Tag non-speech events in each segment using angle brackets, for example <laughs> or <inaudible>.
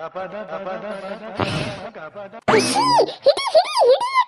ひどいひりひどい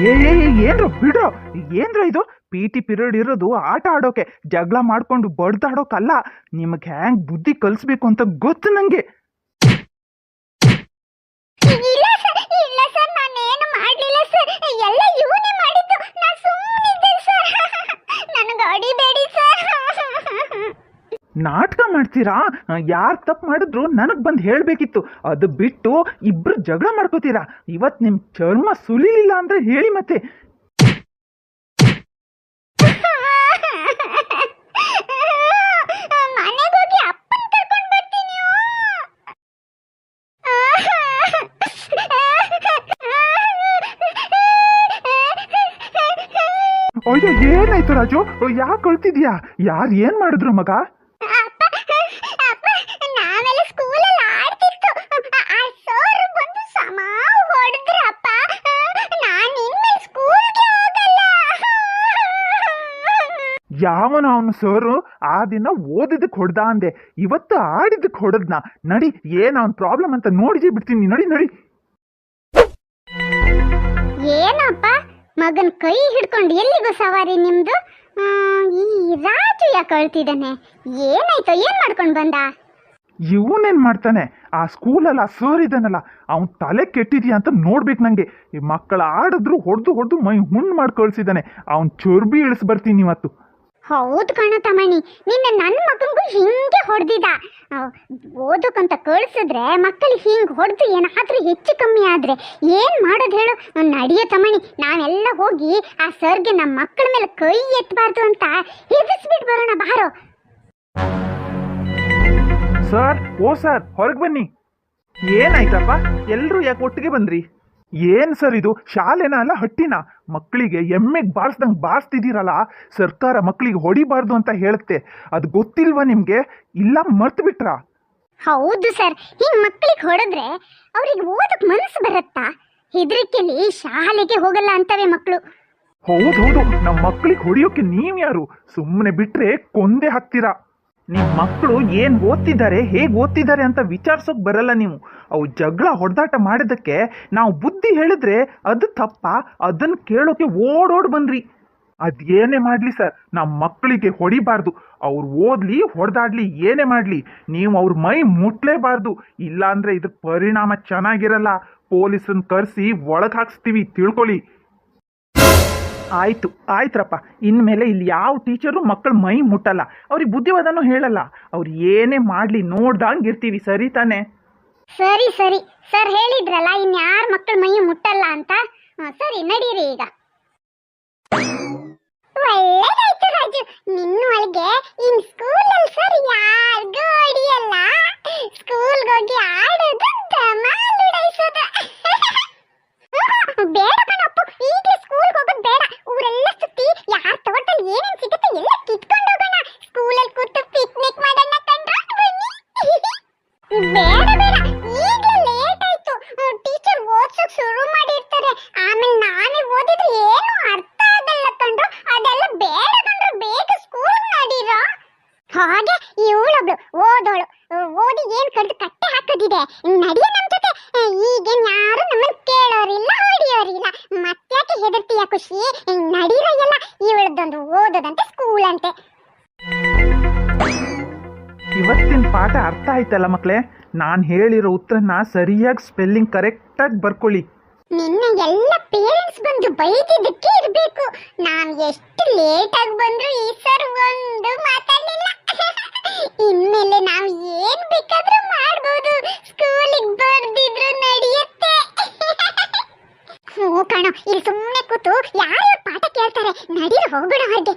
ಏ ಏನ್ರು ಬಿಡು. ಏನ್ರ ಇದು? ಪಿ ಟಿ ಪಿರಿಯಡ್ ಇರೋದು ಆಟ ಆಡೋಕೆ ಜಗಳ ಮಾಡ್ಕೊಂಡು ಬಡ್ದಾಡೋಕಲ್ಲ. ನಿಮಗೆ ಹ್ಯಾಂಗ್ ಬುದ್ಧಿ ಕಲಿಸ್ಬೇಕು ಅಂತ ಗೊತ್ತು ನಂಗೆ. <laughs> <laughs> ನಾಟಕ ಮಾಡ್ತೀರಾ? ಯಾರು ತಪ್ಪು ಮಾಡಿದ್ರು ನನಗೆ ಬಂದು ಹೇಳಬೇಕಿತ್ತು. ಅದು ಬಿಟ್ಟು ಇಬ್ಬರು ಜಗಳ ಮಾಡ್ಕೋತೀರಾ? ಇವತ್ತು ನಿಮ್ಮ ಚರ್ಮ ಸುಲಿಲಿಲ್ಲ ಅಂದ್ರೆ ಹೇಳಿ ಮತ್ತೆ. ಅಯ್ಯೋ, ಏನಾಯ್ತು ರಾಜು? ಯಾಕೆ ಕಳ್ತಿದ್ಯಾ ಯಾರು ಏನ್ ಮಾಡಿದ್ರು ಮಗ? ಯಾವನ ಅವನು ಸರು ಆ ದಿನ ಓದಿದ್ದಕ್ಕೆ ಹೊಡೆದ ಅಂದೆ. ಇವತ್ತು ಆಡಿದ್ದಕ್ಕೆ ಹೊಡೆದ್ನ ನಡಿ ಏನು ಅವನ ಪ್ರಾಬ್ಲಮ್ ಅಂತ ನೋಡಿಜಿ ಬಿಡ್ತೀನಿ. ನಡಿ ನಡಿ. ಏನಪ್ಪ? ಮಗನ ಕೈ ಹಿಡ್ಕೊಂಡು ಎಲ್ಲಿಗೂ ಸವಾರಿ ನಿಮ್ದು? ಈ ರಾಜು ಯಾಕೆ ಅಳ್ತಿದ್ದಾನೆ ಏನಾಯ್ತು ಏನ್ ಮಾಡ್ಕೊಂಡು ಬಂದ? ಇವನೇನ್ ಮಾಡ್ತಾನೆ? ಆ ಸ್ಕೂಲಲ್ಲಿ ಆ ಸರ್ ಇದ್ದಾನಲ್ಲ ಅವನ್ ತಲೆ ಕೆಟ್ಟಿದ್ಯಾ ಅಂತ ನೋಡ್ಬೇಕು ನಂಗೆ. ಈ ಮಕ್ಕಳ ಆಡಿದ್ರು ಹೊಡೆದು ಹೊಡೆದು ಮೈ ಹುಣ್ಣು ಮಾಡ್ಕೊಳ್ಸಿದ್ದಾನೆ ಅವನ್ ಚೊರ್ಬಿ ಇಳಿಸ್ಬರ್ತೀನಿ ಇವತ್ತು ಹೌದು ಕಣ ತಮಣಿ ನಿನ್ನೆ ನನ್ನ ಮಗನಿಗೂ ಹಿಂಗೆ ಹೊಡೆದಿದ್ದ ಓದಕ್ಕಂತ ಕಳ್ಸಿದ್ರೆ ಮಕ್ಕಳಿಗೆ ಹಿಂಗೆ ಹೊಡೆದು ಏನಾದರೂ ಹೆಚ್ಚು ಕಮ್ಮಿ ಆದರೆ ಏನು ಮಾಡೋದು ಹೇಳು? ನಡೆಯೋ ತಮಣಿ ನಾವೆಲ್ಲ ಹೋಗಿ ಆ ಸರ್ಗೆ ನಮ್ಮ ಮಕ್ಕಳ ಮೇಲೆ ಕೈ ಎತ್ತಬಾರ್ದು ಅಂತ ಹೆದರ್ಸ್ಬಿಟ್ಟು ಬರೋಣ, ಬಾರೋ. ಸರ್, ಓ ಸರ್, ಹೊರಗೆ ಬನ್ನಿ. ಏನಾಯ್ತಪ್ಪ? ಎಲ್ಲರೂ ಯಾಕೆ ಒಟ್ಟಿಗೆ ಬಂದ್ರಿ? ಏನ್ ಸರ್ ಇದು? ಶಾಲೆನ ಅಲ್ಲ ಹಟ್ಟಿನ. ಮಕ್ಕಳಿಗೆ ಎಮ್ಮೆಗೆ ಬಾರಿಸ್ದಂಗೆ ಬಾರಿಸ್ತಿದ್ದೀರಲ್ಲ ಸರ್ಕಾರ ಮಕ್ಕಳಿಗೆ ಹೊಡಿಬಾರ್ದು ಅಂತ ಹೇಳುತ್ತೆ. ಅದು ಗೊತ್ತಿಲ್ವಾ ನಿಮಗೆ? ಇಲ್ಲ ಮರ್ತು ಬಿಟ್ರಾ? ಹೌದು ಸರ್. ಹಿಂಗ್ ಮಕ್ಕಳಿಗೆ ಹೊಡೆದ್ರೆ ಅವ್ರಿಗೆ ಓದಕ್ ಮನಸ್ಸು ಬರುತ್ತಾ? ಹೆದರಿಕೆಲಿ ಶಾಲೆಗೆ ಹೋಗಲ್ಲ ಅಂತವೆ ಮಕ್ಕಳು ಹೌದು ಹೌದು. ನಮ್ಮ ಮಕ್ಕಳಿಗೆ ಹೊಡಿಯೋಕೆ ನೀವು ಯಾರು ಸುಮ್ಮನೆ ಬಿಟ್ರೆ ಕೊಂದೆ ಹಾಕ್ತೀರಾ? ನಿಮ್ ಮಕ್ಕಳು ಏನು ಓದ್ತಿದ್ದಾರೆ, ಹೇಗೆ ಓದ್ತಿದ್ದಾರೆ ಅಂತ ವಿಚಾರಿಸೋಕೆ ಬರಲ್ಲ ನೀವು. ಅವು ಜಗಳ, ಹೊಡೆದಾಟ ಮಾಡಿದ್ದಕ್ಕೆ ನಾವು ಬುದ್ಧಿ ಹೇಳಿದ್ರೆ ಅದು ತಪ್ಪ ಅದನ್ನ ಕೇಳೋಕೆ ಓಡೋಡ್ ಬಂದ್ರಿ. ಅದೇನೇ ಮಾಡ್ಲಿ ಸರ್ ನಮ್ಮ ಮಕ್ಕಳಿಗೆ ಹೊಡಿಬಾರ್ದು. ಅವ್ರು ಓದ್ಲಿ, ಹೊಡೆದಾಡ್ಲಿ, ಏನೇ ಮಾಡ್ಲಿ, ನೀವು ಅವ್ರ ಮೈ ಮುಟ್ಲೇಬಾರ್ದು. ಇಲ್ಲಾಂದ್ರೆ ಇದ್ರ ಪರಿಣಾಮ ಚೆನ್ನಾಗಿರಲ್ಲ. ಪೊಲೀಸನ್ ಕರೆಸಿ ಒಳಗೆ ಹಾಕ್ಸ್ತೀವಿ ತಿಳ್ಕೊಳ್ಳಿ ಆಯ್ತು, ಆಯ್ತ್ರಪ್ಪ. ಇನ್ಮೇಲೆ ಇಲ್ಲಿ ಯಾವ ಟೀಚರು ಮಕ್ಕಳ ಮೈ ಮುಟ್ಟಲ್ಲ. ಅವ್ರಿಗೆ ಬುದ್ಧಿವಾದನೂ ಹೇಳಲ್ಲ. ಅವ್ರು ಏನೇ ಮಾಡಲಿ ನೋಡ್ದಂಗೆ ಇರ್ತೀವಿ ಸರಿ ತಾನೆ? ಸರಿ ಸರಿ. ಸರ್ ಹೇಳಿದ್ರಲ್ಲ, ಇನ್ಯಾರ ಮಕ್ಕಳ ಮೈ ಮುಟ್ಟಲ್ಲ ಅಂತ? ಸರಿ, ನಡೀರಿ ಈಗ. ಒಳ್ಳೇದಾಯ್ತು ರಾಜು. ಇನ್ ಸ್ಕೂಲಲ್ಲಿ ಸರ್ ಯಾರಿಗೂ ಅಡಿಯಲ್ಲ. ಸ್ಕೂಲ್ಗೆ ಹೋಗಿ ಆಡೋದು <laughs> ಹಾಕೋದಿದೆ ನಡಿಯ ನಮ್ ಜೊತೆ ಈಗೇನ್ ಯಾರು ನಮ್ಮನ್ನ ಕೇಳೋರಿಲ್ಲ ಹೊಡಿಯೋರಿಲ್ಲ. ಮತ್ತ್ಯಾಕೆ ಹೆದರ್ತೀಯ ಖುಷಿ? ನಡೀರೋ ಎಲ್ಲ ಇವಳದೊಂದು ಓದೋದಂತೆ ಸ್ಕೂಲ್ ಅಂತೆ. ಇವತ್ತಿನ ಪಾಠ ಅರ್ಥ ಆಯ್ತಲ್ಲ ಮಕ್ಕಳೇ ನಾನು ಹೇಳಿರೋ ಉತ್ತರನ ಸರಿಯಾಗಿ ಸ್ಪೆಲ್ಲಿಂಗ್ ಕರೆಕ್ಟಾಗಿ ಬರ್ಕೊಳ್ಳಿ. ನಿನ್ನ ಎಲ್ಲ ಪೇರೆಂಟ್ಸ್ ಬಂದು ಬೈದಿದ್ದಕ್ಕೆ ಇರಬೇಕು. ನಾನು ಎಷ್ಟು ಲೇಟ್ ಆಗಿ ಬಂದ್ರು ಈ ಸರ್ ಒಂದು ಮಾತಾಡಲಿಲ್ಲ <laughs> ಇನ್ಮೇಲೆ ನಾವು ಏನ್ ಕಣೋ ಇಲ್ಲಿ ಸುಮ್ಮನೆ ಕೂತು ಯಾರು ಪಾಠ ಕೇಳ್ತಾರೆ ನಡೀರು ಹೋಗೋಣ ಹೊರಗೆ.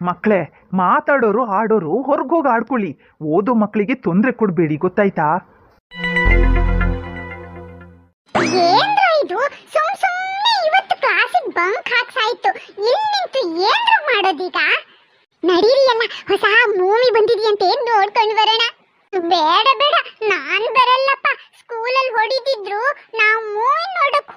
ಮಕ್ಕಳೇ ಮಾತಾಡೋರು ಆಡೋರು ಹೊರಗೋಗಿ ಆಡ್ಕೊಳ್ಳಿ ಓದೋ ಮಕ್ಕಳಿಗೆ ತೊಂದರೆ ಕೊಡಬೇಡಿ ಗೊತ್ತಾಯ್ತಾ? ಏನ್ರ ಇದು? ಸುಮ್ ಸುಮ್ನೆ ಇವತ್ತು ಕ್ಲಾಸಿಗೆ ಬಂಕ್ ಹಾಕ್ಸಾಯ್ತು. ಇಲ್ಲಿ ನಿಂತು ಏನ್ರ ಮಾಡೋದೀಗ? ನಡೀರಿ ಅಲ್ಲ ಹೊಸ ಮೂವಿ ಬಂದಿದೆಯಂತೆ ನೋಡ್ಕೊಂಡು ಬರೋಣ. ಬೇಡ ಬೇಡ ನಾನ್ ಬರಲ್ಲಪ್ಪ. ಸ್ಕೂಲಲ್ಲಿ ಹೊಡಿತಿದ್ರು ನಾವು ಮೂವಿ ನೋಡಕ್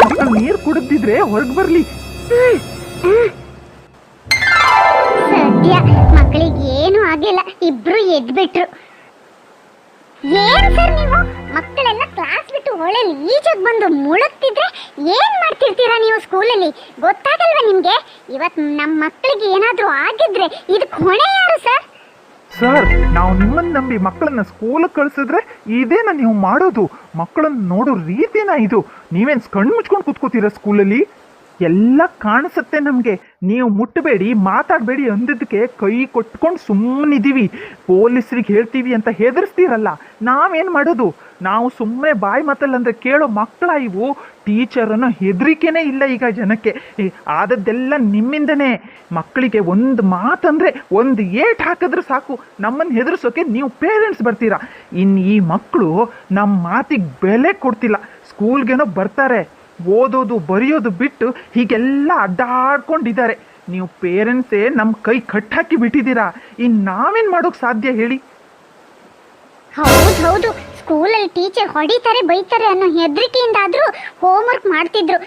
ಮಕ್ಕಳು ನೀರು ಕುಡಿದಿದ್ರೆ ಹೊರಗೆ ಬರಲಿ. ಸದ್ಯ ಮಕ್ಕಳಿಗೆ ಏನು ಆಗಿಲ್ಲ ಇಬ್ರು ಎದ್ಬಿಟ್ರು. ಏನ್ ಸರ್ ನೀವು? ಮಕ್ಕಳೆಲ್ಲ ಕ್ಲಾಸ್ ಬಿಟ್ಟು ಹೊಳೆಯಲ್ಲಿ ಈಜಕ್ ಬಂದು ಮುಳುಗ್ತಿದ್ರೆ ಏನ್ ಮಾಡ್ತಿರ್ತೀರಾ ನೀವು ಸ್ಕೂಲಲ್ಲಿ? ಗೊತ್ತಾಗಲ್ವಾ ನಿಮ್ಗೆ? ಇವತ್ ನಮ್ಮ ಮಕ್ಕಳಿಗೆ ಏನಾದ್ರೂ ಆಗಿದ್ರೆ ಇದಕ್ಕೆ ಹೊಣೆ ಯಾರು ಸರ್? ಸರ್ ನಾವು ನಿಮ್ಮನ್ನ ನಂಬಿ ಮಕ್ಕಳನ್ನ ಸ್ಕೂಲಿಗೆ ಕಳ್ಸಿದ್ರೆ ಇದೇನ ನೀವು ಮಾಡೋದು? ಮಕ್ಕಳನ್ನ ನೋಡೋ ರೀತಿನ ಇದು. ನೀವೇನು ಕಣ್ಣು ಮುಚ್ಕೊಂಡು ಕೂತ್ಕೋತೀರಾ ಸ್ಕೂಲಲ್ಲಿ ಎಲ್ಲ ಕಾಣಿಸುತ್ತೆ ನಮಗೆ. ನೀವು ಮುಟ್ಟಬೇಡಿ ಮಾತಾಡಬೇಡಿ ಅಂದಿದ್ದಕ್ಕೆ ಕೈ ಕೊಟ್ಕೊಂಡು ಸುಮ್ಮನಿದ್ದೀವಿ ಪೊಲೀಸರಿಗೆ ಹೇಳ್ತೀವಿ ಅಂತ ಹೆದರ್ಸ್ತೀರಲ್ಲ, ನಾವೇನು ಮಾಡೋದು? ನಾವು ಸುಮ್ಮನೆ ಬಾಯಿ ಮಾತಲ್ಲಂದ್ರೆ ಕೇಳೋ ಮಕ್ಕಳ ಇವು ಟೀಚರನ್ನು ಹೆದರಿಕೆನೇ ಇಲ್ಲ ಈಗ ಜನಕ್ಕೆ. ಆದದ್ದೆಲ್ಲ ನಿಮ್ಮಿಂದನೇ. ಮಕ್ಕಳಿಗೆ ಒಂದು ಮಾತಂದರೆ ಒಂದು ಏಟ್ ಹಾಕಿದ್ರೆ ಸಾಕು. ನಮ್ಮನ್ನು ಹೆದರ್ಸೋಕೆ ನೀವು ಪೇರೆಂಟ್ಸ್ ಬರ್ತೀರಾ. ಇನ್ನು ಈ ಮಕ್ಕಳು ನಮ್ಮ ಮಾತಿಗೆ ಬೆಲೆ ಕೊಡ್ತಿಲ್ಲ. ಸ್ಕೂಲ್ಗೇನೋ ಬರ್ತಾರೆ. ಓದೋದು, ಬರೆಯೋದು ಬಿಟ್ಟು ಹೀಗೆಲ್ಲ ಅಡ್ಡಾಡ್ಕೊಂಡಿದ್ದಾರೆ. ನೀವು ಪೇರೆಂಟ್ಸೇ ನಮ್ಮ ಕೈ ಕಟ್ಟಾಕಿ ಬಿಟ್ಟಿದ್ದೀರಾ? ಇನ್ನು ನಾವೇನು ಮಾಡೋಕ್ಕೆ ಸಾಧ್ಯ ಹೇಳಿ? ಹೌದು ಹೌದು. ಸ್ಕೂಲಲ್ಲಿ ಟೀಚರ್ ಹೊಡಿತಾರೆ, ಬೈತಾರೆ ಅನ್ನೋ ಹೆದರಿಕೆಯಿಂದಾದ್ರೂ ಹೋಮ್ವರ್ಕ್ ಮಾಡ್ತಿದ್ರು.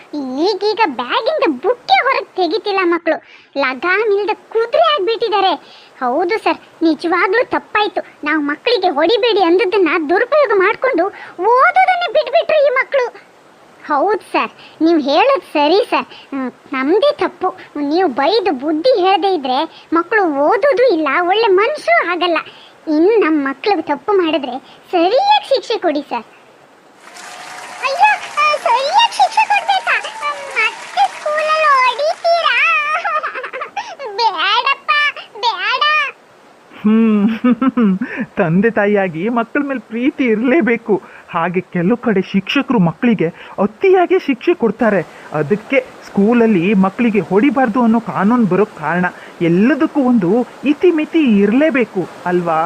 ಈಗೀಗ ಬ್ಯಾಗಿಂದ ಬುಕ್ಕೆ ಹೊರಗೆ ತೆಗಿತಿಲ್ಲ ಮಕ್ಕಳು ಲಗಾಮ್ ಇಲ್ಲದ ಕುದುರೆ ಆಗ್ಬಿಟ್ಟಿದ್ದಾರೆ. ಹೌದು ಸರ್, ನಿಜವಾಗ್ಲೂ ತಪ್ಪಾಯ್ತು. ನಾವು ಮಕ್ಕಳಿಗೆ ಹೊಡಿಬೇಡಿ ಅಂದದ್ದನ್ನ ದುರುಪಯೋಗ ಮಾಡಿಕೊಂಡು ಓದೋದನ್ನೇ ಬಿಟ್ಬಿಟ್ರು ಈ ಮಕ್ಕಳು ಹೌದು ಸರ್. ನೀವು ಹೇಳೋದು ಸರಿ ಸರ್. ನಮ್ಮದೇ ತಪ್ಪು. ನೀವು ಬೈದು ಬುದ್ಧಿ ಹೇಳದೇ ಇದ್ರೆ ಮಕ್ಕಳು ಓದೋದು ಇಲ್ಲ, ಒಳ್ಳೆ ಮನಸ್ಸು ಆಗಲ್ಲ. ಇನ್ನು ನಮ್ಮ ಮಕ್ಕಳು ತಪ್ಪು ಮಾಡಿದ್ರೆ ಸರಿಯಾಗಿ ಶಿಕ್ಷೆ ಕೊಡಿ ಸರ್. ಸರಿಯಾಗಿ ಶಿಕ್ಷೆ ಮತ್ತೆ ಸ್ಕೂಲಲ್ಲಿ ತಂದೆ ತಾಯಿಯಾಗಿ ಮಕ್ಕಳ ಮೇಲೆ ಪ್ರೀತಿ ಇರಲೇಬೇಕು. ಹಾಗೆ ಕೆಲವು ಕಡೆ ಶಿಕ್ಷಕರು ಮಕ್ಕಳಿಗೆ ಅತಿಯಾಗಿ ಶಿಕ್ಷೆ ಕೊಡ್ತಾರೆ. ಅದಕ್ಕೆ ಸ್ಕೂಲಲ್ಲಿ ಮಕ್ಕಳಿಗೆ ಹೊಡಿಬಾರ್ದು ಅನ್ನೋ ಕಾನೂನು ಬರೋಕ್ಕೆ ಕಾರಣ ಎಲ್ಲದಕ್ಕೂ ಒಂದು ಇತಿಮಿತಿ ಇರಲೇಬೇಕು, ಅಲ್ವಾ?